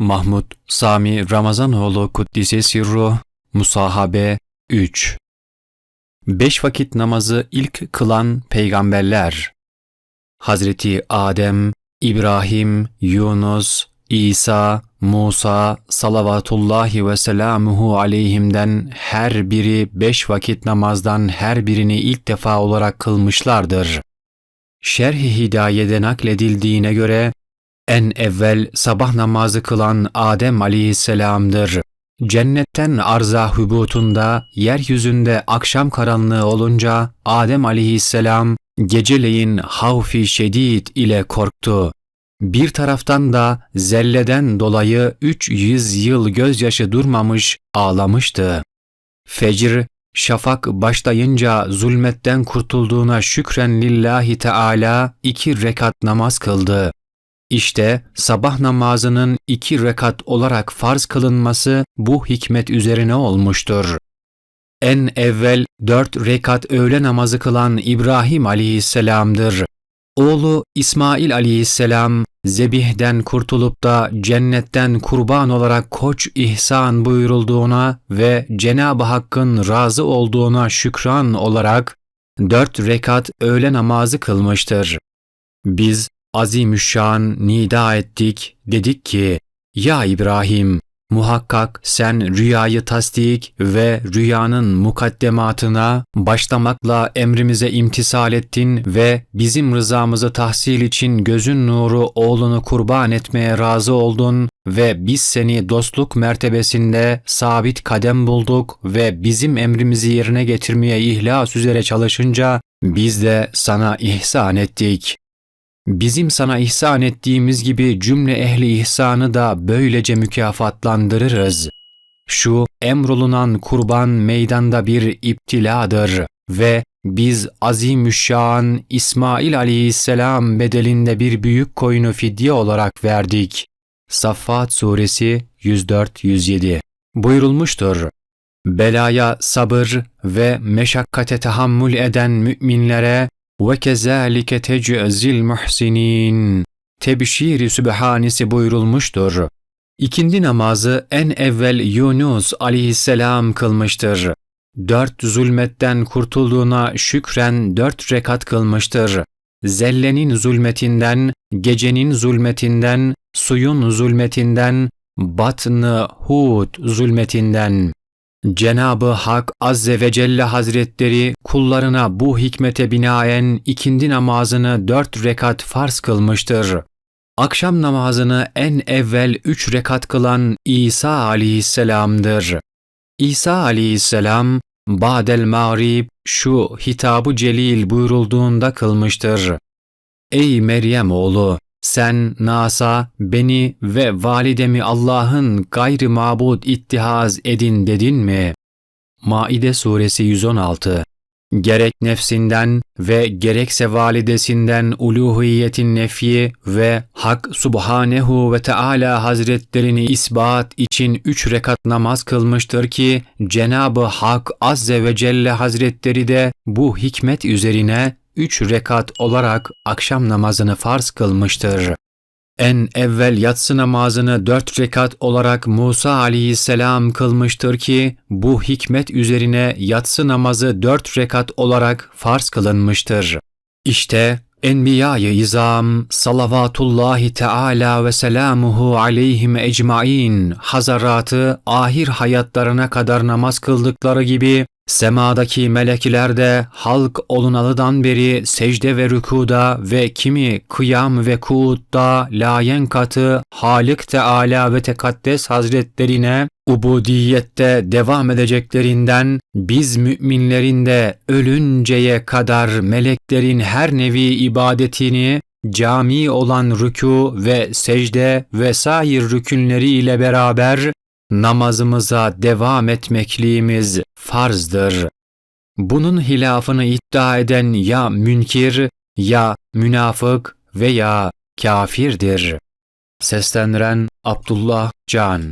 Mahmud Sami Ramazanoğlu Kuddise Sirru Musahabe 3 Beş vakit namazı ilk kılan peygamberler Hazreti Adem, İbrahim, Yunus, İsa, Musa salavatullahi ve selamuhu aleyhimden her biri beş vakit namazdan her birini ilk defa olarak kılmışlardır. Şerh-i Hidaye'de nakledildiğine göre en evvel sabah namazı kılan Adem aleyhisselamdır. Cennetten arza hübutunda, yeryüzünde akşam karanlığı olunca Adem aleyhisselam geceleyin havfi şedid ile korktu. Bir taraftan da zelleden dolayı 300 yıl gözyaşı durmamış ağlamıştı. Fecr, şafak başlayınca zulmetten kurtulduğuna şükren lillahi teala iki rekat namaz kıldı. İşte sabah namazının iki rekat olarak farz kılınması bu hikmet üzerine olmuştur. En evvel dört rekat öğle namazı kılan İbrahim aleyhisselamdır. Oğlu İsmail aleyhisselam zebihden kurtulup da cennetten kurban olarak koç ihsan buyurulduğuna ve Cenab-ı Hakk'ın razı olduğuna şükran olarak dört rekat öğle namazı kılmıştır. Biz azimüşşan nida ettik, dedik ki, Ya İbrahim, muhakkak sen rüyayı tasdik ve rüyanın mukaddematına başlamakla emrimize imtisal ettin ve bizim rızamızı tahsil için gözün nuru oğlunu kurban etmeye razı oldun ve biz seni dostluk mertebesinde sabit kadem bulduk ve bizim emrimizi yerine getirmeye ihlas üzere çalışınca biz de sana ihsan ettik. Bizim sana ihsan ettiğimiz gibi cümle ehli ihsanı da böylece mükafatlandırırız. Şu emrolunan kurban meydanda bir iptiladır ve biz azimüşşan İsmail aleyhisselam bedelinde bir büyük koyunu fidye olarak verdik. Saffat suresi 104-107 buyurulmuştur. Belaya sabır ve meşakkate tahammül eden müminlere ve kezalike tec'zil muhsinin tebşiri sübhanesi buyurulmuştur. İkindi namazı en evvel Yunus aleyhisselam kılmıştır. Dört zulmetten kurtulduğuna şükren dört rekat kılmıştır. Zellenin zulmetinden, gecenin zulmetinden, suyun zulmetinden, batnı Hud zulmetinden. Cenabı Hak Azze ve Celle Hazretleri kullarına bu hikmete binaen ikindi namazını dört rekat farz kılmıştır. Akşam namazını en evvel üç rekat kılan İsa aleyhisselamdır. İsa aleyhisselam, Badel Mağrib şu hitabı celil buyurulduğunda kılmıştır. Ey Meryem oğlu! Sen Nasa beni ve validemi Allah'ın gayri mabud ittihaz edin dedin mi? Maide suresi 116 Gerek nefsinden ve gerekse validesinden uluhiyetin nefyi ve Hak Subhanehu ve Teala Hazretlerini ispat için üç rekat namaz kılmıştır ki Cenabı Hak Azze ve Celle Hazretleri de bu hikmet üzerine üç rekat olarak akşam namazını farz kılmıştır. En evvel yatsı namazını dört rekat olarak Musa aleyhisselam kılmıştır ki bu hikmet üzerine yatsı namazı dört rekat olarak farz kılınmıştır. İşte Enbiya-i İzam salavatullahi teala ve selamuhu aleyhim ecmain hazaratı ahir hayatlarına kadar namaz kıldıkları gibi Semadaki melekler de halk olunalıdan beri secde ve rükuda ve kimi kıyam ve kuutta layen katı Halik Teala ve Tekaddes Hazretlerine ubudiyette devam edeceklerinden biz müminlerin de ölünceye kadar meleklerin her nevi ibadetini cami olan rükû ve secde ve sair rükünleri ile beraber namazımıza devam etmekliğimiz farzdır. Bunun hilafını iddia eden ya münkir, ya münafık veya kafirdir. Seslendiren Abdullah Can